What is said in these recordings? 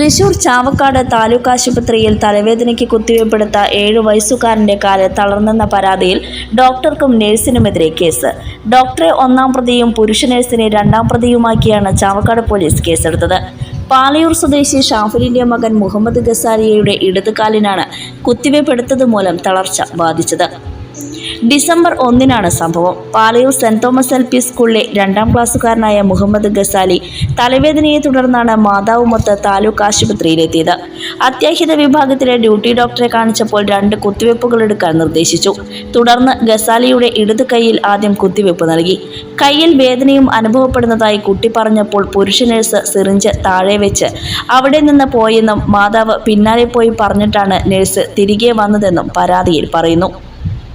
തൃശൂർ ചാവക്കാട് താലൂക്ക് ആശുപത്രിയിൽ തലവേദനയ്ക്ക് കുത്തിവയ്പ്പെടുത്ത ഏഴു വയസ്സുകാരന്റെ കാൽ തളർന്നെന്ന പരാതിയിൽ ഡോക്ടർക്കും നഴ്സിനുമെതിരെ കേസ്. ഡോക്ടറെ ഒന്നാം പ്രതിയും പുരുഷ നഴ്സിനെ രണ്ടാം പ്രതിയുമാക്കിയാണ് ചാവക്കാട് പോലീസ് കേസെടുത്തത്. പാലയൂർ സ്വദേശി ഷാഫുലിന്റെ മകൻ മുഹമ്മദ് ഗസാരിയയുടെ ഇടതുകാലിനാണ് കുത്തിവയ്പ്പെടുത്തത് മൂലം തളർച്ച ബാധിച്ചത്. ഡിസംബർ ഒന്നിനാണ് സംഭവം. Palayur saint Thomas L P സ്കൂളിലെ രണ്ടാം ക്ലാസ്സുകാരനായ മുഹമ്മദ് ഗസാലി തലവേദനയെ തുടർന്നാണ് മാതാവുമൊത്ത് താലൂക്ക് ആശുപത്രിയിലെത്തിയത്. അത്യാഹിത വിഭാഗത്തിലെ ഡ്യൂട്ടി ഡോക്ടറെ കാണിച്ചപ്പോൾ രണ്ട് കുത്തിവയ്പ്പുകൾ എടുക്കാൻ നിർദ്ദേശിച്ചു. തുടർന്ന് ഗസാലിയുടെ ഇടത് കൈയിൽ ആദ്യം കുത്തിവയ്പ് നൽകി. കയ്യിൽ വേദനയും അനുഭവപ്പെടുന്നതായി കുട്ടി പറഞ്ഞപ്പോൾ പുരുഷ നഴ്സ് സിറിഞ്ച് താഴെ വെച്ച് അവിടെ നിന്ന് പോയെന്നും മാതാവ് പിന്നാലെ പോയി പറഞ്ഞിട്ടാണ് നഴ്സ് തിരികെ വന്നതെന്നും പരാതിയിൽ പറയുന്നു.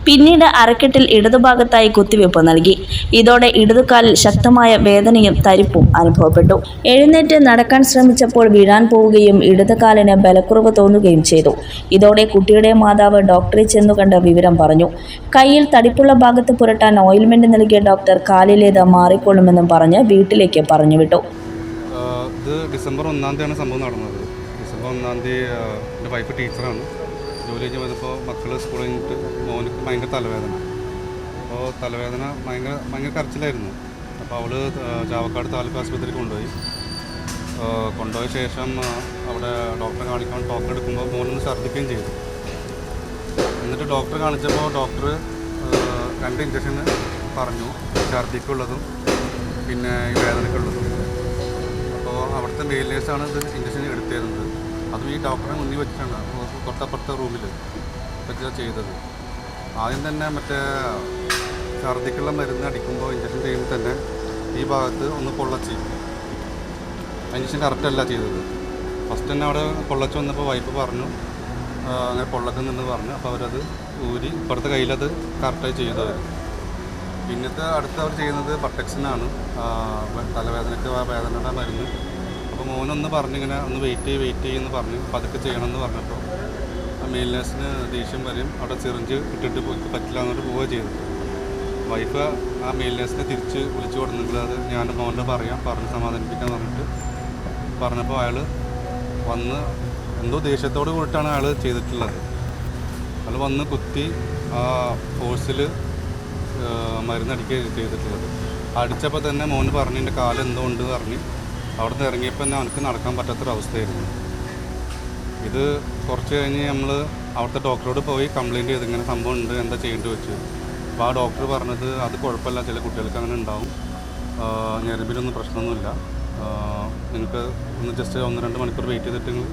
പിന്നീട് അരക്കെട്ടിൽ ഇടതുഭാഗത്തായി കുത്തിവയ്പ് നൽകി. ഇതോടെ ഇടതുകാലിൽ ശക്തമായ വേദനയും തരിപ്പും അനുഭവപ്പെട്ടു. എഴുന്നേറ്റ് നടക്കാൻ ശ്രമിച്ചപ്പോൾ വീഴാൻ പോവുകയും ഇടതുകാലിന് ബലക്കുറവ് തോന്നുകയും ചെയ്തു. ഇതോടെ കുട്ടിയുടെ മാതാവ് ഡോക്ടറെ ചെന്നു കണ്ട വിവരം പറഞ്ഞു. കയ്യിൽ തടിപ്പുള്ള ഭാഗത്ത് പുരട്ടാൻ ഓയിൽമെന്റ് നൽകിയ ഡോക്ടർ കാലിലേത് മാറിക്കൊള്ളുമെന്നും പറഞ്ഞ് വീട്ടിലേക്ക് പറഞ്ഞുവിട്ടു. ഇത് ഡിസംബർ ഒന്നാം തീയതിയാണ് സംഭവം നടന്നത്. ഡിസംബർ ഒന്നാം തീയതി എന്റെ വൈഫ് ടീച്ചറാണ്. ജോലി കഴിഞ്ഞ് വന്നപ്പോൾ മക്കൾ സ്കൂളിൽ കഴിഞ്ഞിട്ട് മോനിക്ക് ഭയങ്കര തലവേദന. അപ്പോൾ തലവേദന ഭയങ്കര ഭയങ്കര കരച്ചിലായിരുന്നു. അപ്പോൾ അവൾ ചാവക്കാട് താലൂക്ക് ആശുപത്രിയിൽ കൊണ്ടുപോയി. കൊണ്ടുപോയ ശേഷം അവിടെ ഡോക്ടറെ കാണിക്കാൻ ടോക്കൺ എടുക്കുമ്പോൾ മോനൊന്ന് ഛർദ്ദിക്കുകയും ചെയ്തു. എന്നിട്ട് ഡോക്ടറെ കാണിച്ചപ്പോൾ ഡോക്ടർ രണ്ട് ഇഞ്ചക്ഷൻ പറഞ്ഞു. ഛർദ്ദിക്കുള്ളതും പിന്നെ ഈ വേദനയ്ക്കുള്ളതും അപ്പോൾ അവിടുത്തെ മെയിൽ നേഴ്സാണ് ഇത് ഇഞ്ചക്ഷൻ എടുത്തിരുന്നത്. അതും ഈ ഡോക്ടറെ മുന്നിൽ വെച്ചിട്ടാണ്. തൊട്ടപ്പുറത്തെ റൂമിൽ വെച്ചാണ് ചെയ്തത്. ആദ്യം തന്നെ മറ്റേ ഛർദിക്കുള്ള മരുന്ന് അടിക്കുമ്പോൾ ഇഞ്ചക്ഷൻ ചെയ്യുമ്പോൾ തന്നെ ഈ ഭാഗത്ത് ഒന്ന് പൊള്ളച്ച്. ഇഞ്ചക്ഷൻ കറക്റ്റല്ല ചെയ്തത്. ഫസ്റ്റ് തന്നെ അവിടെ പൊള്ളച്ച് വന്നപ്പോൾ വൈഫ് പറഞ്ഞു അങ്ങനെ പൊള്ളക്കുന്നെന്ന് പറഞ്ഞു. അപ്പോൾ അവരത് ഊരി ഇപ്പുറത്തെ കയ്യിലത് കറക്റ്റായി ചെയ്തു അവർ പിന്നത്തെ അടുത്ത് അവർ ചെയ്യുന്നത് ബട്ടക്സിനാണ് തലവേദനയ്ക്ക് ആ വേദനയുടെ മരുന്ന്. അപ്പോൾ മോനൊന്ന് പറഞ്ഞിങ്ങനെ ഒന്ന് വെയിറ്റ് ചെയ്യ് വെയിറ്റ് ചെയ്യുമെന്ന് പറഞ്ഞു പതുക്കെ ചെയ്യണമെന്ന് പറഞ്ഞപ്പോൾ മെയിൽ ദേഷ്യം വരും. അവിടെ സിറിഞ്ച് ഇട്ടിട്ട് പറ്റില്ല എന്നിട്ട് പോവുക ചെയ്തു. വൈഫ് ആ മെയിൽ തിരിച്ച് വിളിച്ചു കൊടുത്തെങ്കിൽ അത് ഞാൻ മോന്റെ പറയാം. പറഞ്ഞ് സമാധാനിപ്പിക്കാൻ പറഞ്ഞിട്ട് പറഞ്ഞപ്പോൾ അയാൾ വന്ന് എന്തോ ദേഷ്യത്തോട് കൂടിയിട്ടാണ് അയാൾ ചെയ്തിട്ടുള്ളത്. അയാൾ വന്ന് കുത്തി ആ ഫോഴ്സിൽ മരുന്നടിക്കുക ചെയ്തിട്ടുള്ളത്. അടിച്ചപ്പോൾ തന്നെ മോന് പറഞ്ഞു എന്റെ കാലെന്തോ ഉണ്ട് പറഞ്ഞ് അവിടെ നിന്ന് ഇറങ്ങിയപ്പോൾ തന്നെ അവനക്ക് നടക്കാൻ പറ്റാത്തൊരവസ്ഥയായിരുന്നു. ഇത് കുറച്ച് കഴിഞ്ഞ് നമ്മൾ അവിടുത്തെ ഡോക്ടറോട് പോയി കംപ്ലയിന്റ് ചെയ്ത് ഇങ്ങനെ സംഭവം ഉണ്ട് എന്താ ചെയ്യേണ്ടി വെച്ചു. അപ്പോൾ ആ ഡോക്ടർ പറഞ്ഞത് അത് കുഴപ്പമില്ല ചില കുട്ടികൾക്ക് അങ്ങനെ ഉണ്ടാവും. ഞെരമ്പിലൊന്നും പ്രശ്നമൊന്നുമില്ല. നിങ്ങൾക്ക് ഒന്ന് ജസ്റ്റ് ഒന്ന് രണ്ട് മണിക്കൂർ വെയിറ്റ് ചെയ്തിട്ട്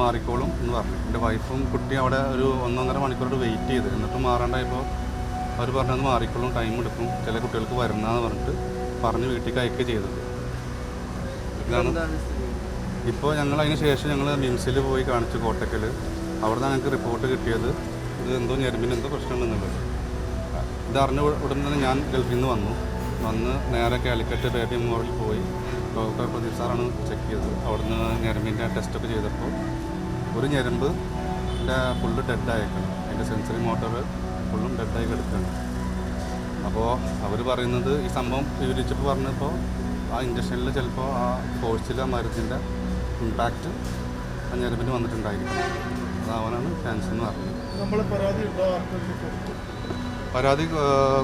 മാറിക്കോളും എന്ന് പറഞ്ഞു. എന്റെ വൈഫും കുട്ടിയും അവിടെ ഒരു ഒന്നൊന്നര മണിക്കൂറോട് വെയിറ്റ് ചെയ്ത്. എന്നിട്ട് മാറാണ്ടായപ്പോൾ അവർ പറഞ്ഞത് മാറിക്കോളും ടൈം എടുക്കും. ചില കുട്ടികൾക്ക് വരുന്നതെന്ന് പറഞ്ഞിട്ട് പറഞ്ഞ് വീട്ടിലേക്ക് അയക്കുക ചെയ്തത് ഇതാണ് ഇപ്പോൾ ഞങ്ങൾ അതിന് ശേഷം ഞങ്ങൾ മിംസിൽ പോയി കാണിച്ചു കോട്ടക്കൽ. അവിടെ നിന്ന് ഞങ്ങൾക്ക് റിപ്പോർട്ട് കിട്ടിയത്. ഇത് എന്തോ ഞെരുമ്പിന് എന്തോ പ്രശ്നമുണ്ടെന്നുള്ളത് ഇത് അറിഞ്ഞ ഉടൻ തന്നെ ഞാൻ ഗൾഫിൽ നിന്ന് വന്നു. വന്ന് നേരെ കാലിക്കറ്റ് ബേബി മെമ്മോറിയൽ പോയി. ഡോക്ടർ പ്രദീപ് സാറാണ് ചെക്ക് ചെയ്തത്. അവിടുന്ന് ഞരമ്പിന്റെ ടെസ്റ്റൊക്കെ ചെയ്തപ്പോൾ ഒരു ഞരമ്പ് ഫുള്ള് ഡെഡായേക്കണം അതിന്റെ സെൻസറി മോട്ടോർ ഫുള്ളും ഡെഡായി കിടക്കുകയാണ്. അപ്പോൾ അവർ പറയുന്നത് ഈ സംഭവം വിവരിച്ചപ്പോൾ പറഞ്ഞപ്പോൾ ആ ഇഞ്ചക്ഷനിൽ ചിലപ്പോൾ ആ ഫോഴ്സിൽ ആ മരുന്നിന്റെ ഇമ്പാക്റ്റ് ഞരമ്പിന് വന്നിട്ടുണ്ടായിരിക്കും. അതാവാനാണ് ചാൻസ് എന്ന് പറഞ്ഞത്. നമ്മൾ പരാതി പരാതി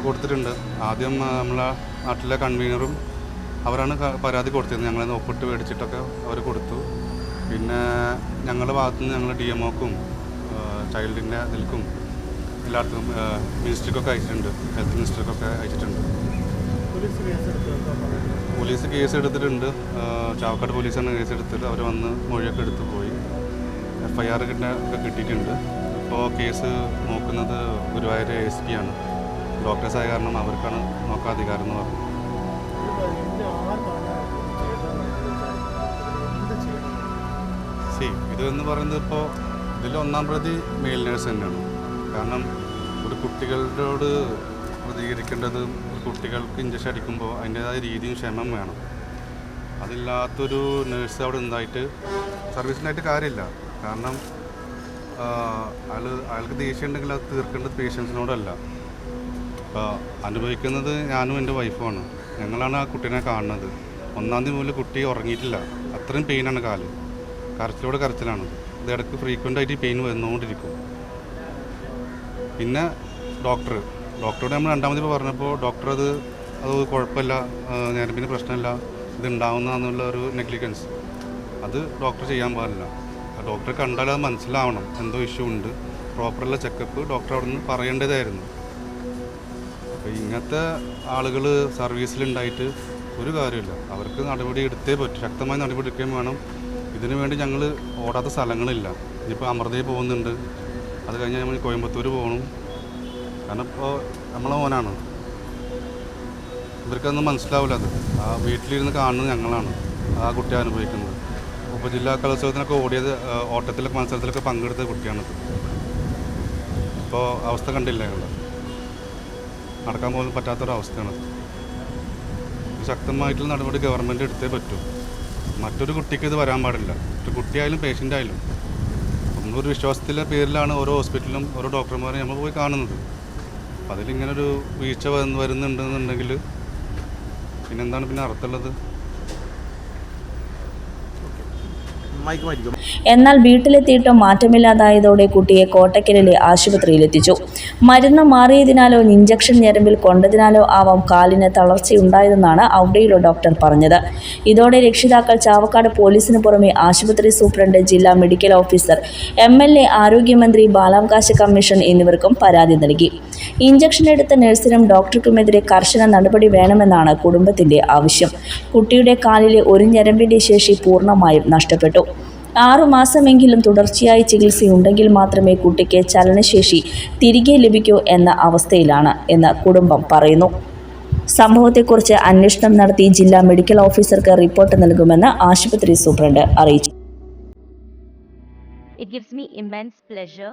കൊടുത്തിട്ടുണ്ട്. ആദ്യം നമ്മളെ നാട്ടിലെ കൺവീനറും അവരാണ് പരാതി കൊടുത്തിരുന്നത്. ഞങ്ങളെ ഒപ്പിട്ട് മേടിച്ചിട്ടൊക്കെ അവർ കൊടുത്തു. പിന്നെ ഞങ്ങളുടെ ഭാഗത്തുനിന്ന് ഞങ്ങൾ ഡി എംഒക്കും ചൈൽഡിന്റെ ഇതിൽക്കും എല്ലായിടത്തും മിനിസ്റ്റർക്കൊക്കെ അയച്ചിട്ടുണ്ട്. ഹെൽത്ത് മിനിസ്റ്റർക്കൊക്കെ അയച്ചിട്ടുണ്ട്. പോലീസ് കേസ് എടുത്തിട്ടുണ്ട്. ചാവക്കാട് പോലീസാണ് കേസ് എടുത്തിട്ട് അവർ വന്ന് മൊഴിയൊക്കെ എടുത്ത് പോയി. എഫ് ഐ ആർ ഒക്കെ കിട്ടിയിട്ടുണ്ട്. ഇപ്പോൾ കേസ് നോക്കുന്നത് ഗുരുവായൂർ എസ് പി ആണ്. ഡോക്ടേഴ്സ് ആയ കാരണം അവർക്കാണ് നോക്കാൻ അധികാരം എന്ന് പറഞ്ഞു. സി ഇത് എന്ന് പറയുന്നത് ഇപ്പോൾ ഇതിൽ ഒന്നാം പ്രതി മെയിൽ നേഴ്സ് തന്നെയാണ്. കാരണം ഒരു കുട്ടികളോട് പ്രതികരിക്കേണ്ടത് കുട്ടികൾക്ക് ഇഞ്ചക്ഷൻ അടിക്കുമ്പോൾ അതിന്റേതായ രീതിയും ക്ഷമം വേണം. അതില്ലാത്തൊരു നേഴ്സ് അവിടെ ഉണ്ടായിട്ട് സർവീസിനായിട്ട് കാര്യമില്ല. കാരണം അയാൾ അയാൾക്ക് ദേഷ്യം ഉണ്ടെങ്കിൽ അത് തീർക്കേണ്ടത് പേഷ്യൻസിനോടല്ല അപ്പോൾ അനുഭവിക്കുന്നത് ഞാനും എന്റെ വൈഫുമാണ് ഞങ്ങളാണ് ആ കുട്ടീനെ കാണുന്നത്. ഒന്നാം തീയതി മുതൽ കുട്ടി ഉറങ്ങിയിട്ടില്ല. അത്രയും പെയിനാണ് കാൽ. കരച്ചിലോട് കരച്ചിലാണ്. ഇത് ഇടയ്ക്ക് ഫ്രീക്വന്റ് ആയിട്ട് പെയിൻ വന്നുകൊണ്ടിരിക്കും. പിന്നെ ഡോക്ടർ ഡോക്ടറോട് നമ്മൾ രണ്ടാമത് ഇപ്പോൾ പറഞ്ഞപ്പോൾ ഡോക്ടർ അത് അത് കുഴപ്പമില്ല ഞരമ്പിന് പ്രശ്നമില്ല ഇത് ഉണ്ടാവുന്നതെന്നുള്ള ഒരു നെഗ്ലിജൻസ്. അത് ഡോക്ടർ ചെയ്യാൻ പാടില്ല. ഡോക്ടർ കണ്ടാൽ അത് മനസ്സിലാവണം എന്തോ ഇഷ്യൂ ഉണ്ട്. പ്രോപ്പറുള്ള ചെക്കപ്പ് ഡോക്ടർ അവിടെ നിന്ന് പറയേണ്ടതായിരുന്നു. അപ്പോൾ ഇങ്ങനത്തെ ആളുകൾ സർവീസിലുണ്ടായിട്ട് ഒരു കാര്യമില്ല. അവർക്ക് നടപടി എടുത്തേ പറ്റും. ശക്തമായ നടപടി എടുക്കുകയും വേണം. ഇതിനു വേണ്ടി ഞങ്ങൾ ഓടാത്ത സ്ഥലങ്ങളില്ല. ഇനിയിപ്പോൾ അമൃതയിൽ പോകുന്നുണ്ട്. അത് കഴിഞ്ഞാൽ നമ്മൾ കോയമ്പത്തൂർ പോകണം. കാരണം ഇപ്പോൾ നമ്മളെ മോനാണ്. ഇവർക്കൊന്നും മനസ്സിലാവില്ല അത്. ആ വീട്ടിലിരുന്ന് കാണുന്നത് ഞങ്ങളാണ്. ആ കുട്ടി അനുഭവിക്കുന്നത്. ഉപജില്ലാ കലോത്സവത്തിനൊക്കെ ഓടിയത് ഓട്ടത്തിലൊക്കെ മത്സരത്തിലൊക്കെ പങ്കെടുത്ത കുട്ടിയാണിത് ഇപ്പോൾ അവസ്ഥ കണ്ടില്ല ഞങ്ങൾ നടക്കാൻ പോലും പറ്റാത്തൊരവസ്ഥയാണത് ശക്തമായിട്ടുള്ള നടപടി ഗവൺമെന്റ് എടുത്തേ പറ്റൂ. മറ്റൊരു കുട്ടിക്ക് ഇത് വരാൻ പാടില്ല. ഒരു കുട്ടിയായാലും പേഷ്യന്റ് ആയാലും. നമ്മളൊരു വിശ്വാസത്തിന്റെ പേരിലാണ് ഓരോ ഹോസ്പിറ്റലിലും ഓരോ ഡോക്ടർമാരെ നമ്മൾ പോയി കാണുന്നത്. അപ്പം അതിലിങ്ങനൊരു വീഴ്ച വന്ന് വരുന്നുണ്ടെന്നുണ്ടെങ്കിൽ പിന്നെന്താണ് പിന്നെ അർത്ഥമുള്ളത്? എന്നാൽ വീട്ടിലെത്തിയിട്ടും മാറ്റമില്ലാതായതോടെ കുട്ടിയെ കോട്ടക്കലിലെ ആശുപത്രിയിലെത്തിച്ചു. മരുന്ന് മാറിയതിനാലോ ഇഞ്ചക്ഷൻ ഞരമ്പിൽ കൊണ്ടതിനാലോ ആവാം കാലിന് തളർച്ചയുണ്ടായതെന്നാണ് അവിടെയുള്ള ഡോക്ടർ പറഞ്ഞത്. ഇതോടെ രക്ഷിതാക്കൾ ചാവക്കാട് പോലീസിന് പുറമെ ആശുപത്രി സൂപ്രണ്ട് ജില്ലാ medical officer M L A ആരോഗ്യമന്ത്രി ബാലാവകാശ കമ്മീഷൻ എന്നിവർക്കും പരാതി നൽകി. ഇഞ്ചക്ഷൻ എടുത്ത നഴ്സിനും ഡോക്ടർക്കുമെതിരെ കർശന നടപടി വേണമെന്നാണ് കുടുംബത്തിന്റെ ആവശ്യം. കുട്ടിയുടെ കാലിലെ ഒരു ഞരമ്പിന്റെ ശേഷി പൂർണമായും നഷ്ടപ്പെട്ടു. ആറുമാസമെങ്കിലും തുടർച്ചയായി ചികിത്സയുണ്ടെങ്കിൽ മാത്രമേ കുട്ടിക്ക് ചലനശേഷി തിരികെ ലഭിക്കൂ എന്ന അവസ്ഥയിലാണ് എന്ന് കുടുംബം പറയുന്നു. സംഭവത്തെക്കുറിച്ച് അന്വേഷണം നടത്തി ജില്ലാ മെഡിക്കൽ ഓഫീസർക്ക് റിപ്പോർട്ട് നൽകുമെന്ന് ആശുപത്രി സൂപ്രണ്ട് അറിയിച്ചു. It gives me immense pleasure